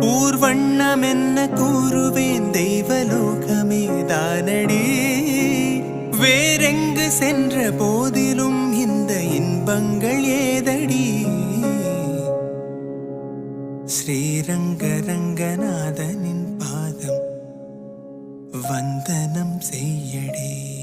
ஊர் வண்ணம் என்ன கூறுவேன் தெய்வலோகமே தானடி. வேறெங்கு சென்ற போதிலும் இந்த இன்பங்கள் ஏதடி. ஸ்ரீரங்க ரங்கநாதனின் பாதம் வந்தனம் செய்யடே.